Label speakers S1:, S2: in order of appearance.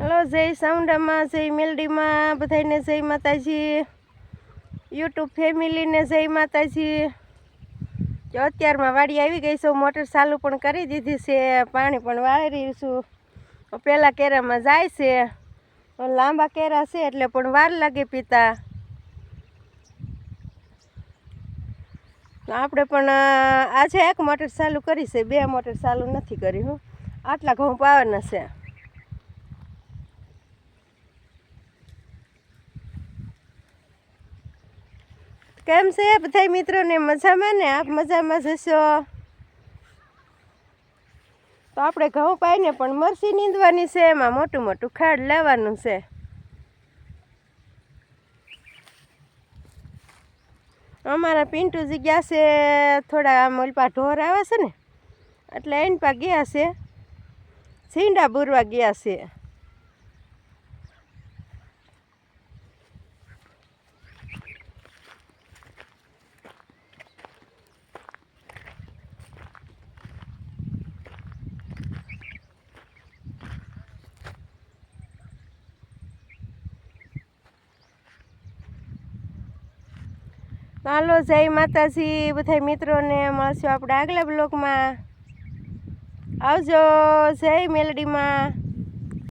S1: Hello, જય સાઉન્ડામાં જય મેલડીમાં બધાને જય માતાજી. યુટ્યુબ ફેમિલીને જય માતાજી. જો અત્યારમાં વાડી આવી ગઈ છું મોટર ચાલુ પણ કરી દીધી છે, પાણી પણ વાળી છું. પહેલાં કેરામાં જાય છે. લાંબા કેરા છે, એટલે પણ વાર લાગે પીતા. આપણે પણ આજે એક મોટર ચાલુ કરી છે, બે મોટર ચાલુ નથી કરી, હું. આટલા ઘઉં પાવાના છે. કેમ છે? બધા મિત્રોને મજામાં ને? આપ મજામાં જશો તો આપણે ઘઉં પાઈને પણ મરસી નીંદવાની છે, એમાં મોટું મોટું ખાડ લેવાનું છે. અમારા પિન્ટુજી ગયા છે, થોડા આમ ઓલપા ઢોર આવે છે ને, એટલે એન પા ગયા છે, ઝીંડા બુરવા ગયા છે. હાલો જય માતાજી. બધા મિત્રોને મળશું આપણે આગલા બ્લોકમાં આવજો જય મેલડીમાં.